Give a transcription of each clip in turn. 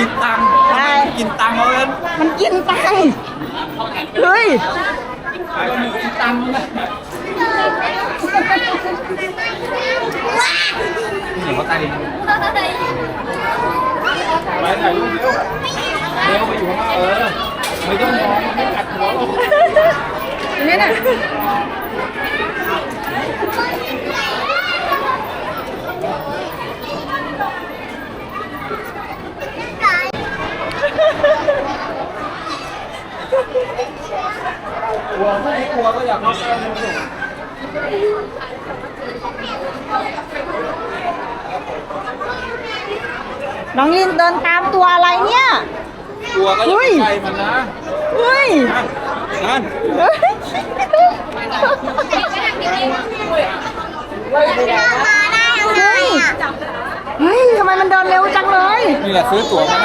กินตังค์ทำไกินตังค์เอาเงินมันกินตังค์เฮ้ย กินตังค์นะเห็นเขาตายไปถ่ายรูปเร็วเร็วไปอยู่ข้างนอกเออไม่ต้องมองไม่ตัดหัวหรอก นี่น่ะ น้องลินเดินตามตัวอะไรเนี่ยกลัวก็อย่าไปใกล้มันนะเฮ้ย นั่นเฮ้ยมาได้ยังไงอะเฮ้ยทำไมมันเดินเร็วจังเลย นี่แหละซื้อตั๋วมา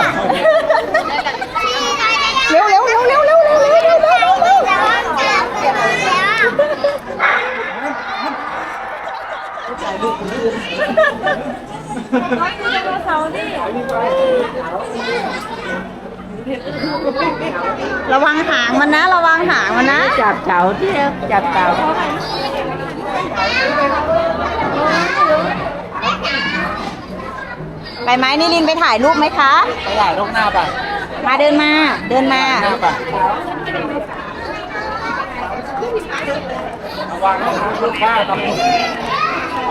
ระวังหางมันนะ ระวังหางมันนะ จับเต่าที่จับเต่าไปไหมนิลินไปถ่ายรูปไหมคะ ไปถ่ายรูปหน้าป่ะ มาเดินมา เดินมาหน้าป่ะระวังนะลูกบ้าตำรวจ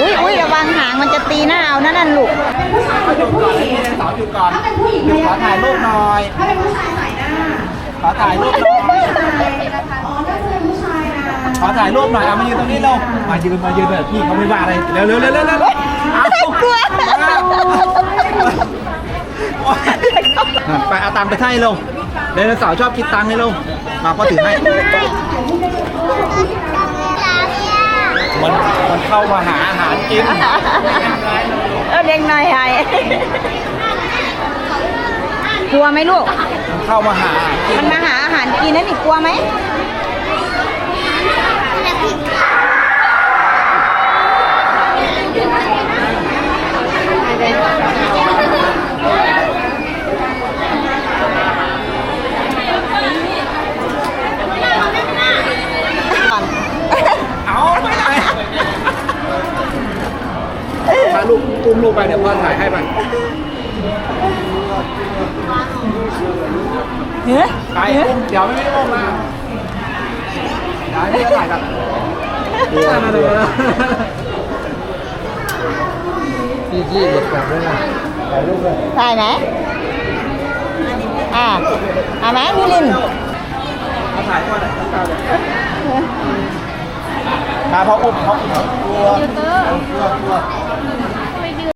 อุ้ยอุ้ยระวังหางมันจะตีหน้าเอานั่นน่ะลูกหยุดก่อนนี่เสาวหยุดก่อนขอถ่ายรูปหน่อยขอถ่ายรูปหน่อย ขอถ่ายรูปหน่อยเอามายืนตรงนี้เร็วมายืนมายืนแบบพี่เขาไม่ว่าอะไรเร็วเร็วเร็วเร็วเร็วเร็วเอากลัวไปเอาตังค์ไปให้ลงเดนเสาร์ชอบกินตังค์ให้ลงมาพ่อถือให้มันมันเข้ามาหาอาหารกินเออเด็กหน่อยไอ้กลัวไหมลูกมันเข้ามาหาอาหารกินมันมาหาอาหารกินนั่นนี่กลัวไหมก่อน เอาไปไหนพาลูกอุ้มลูกไปเดี๋ยวพ่อถ่ายให้ไปเฮ้ยไปอุ้มเดี๋ยวไม่ได้อุ้มมาเดี๋ยวให้พี่ถ่ายกัน พี่จี้เด็กแบบด้วยนะถ่ายรูปเลยถ่ายไหมอ่าเอาไหมนิลินมาถ่ายก่อนหน่อยต้องการเลยพาพ่ออุ้มพ่ออุ้มกลัวกลัวกลัว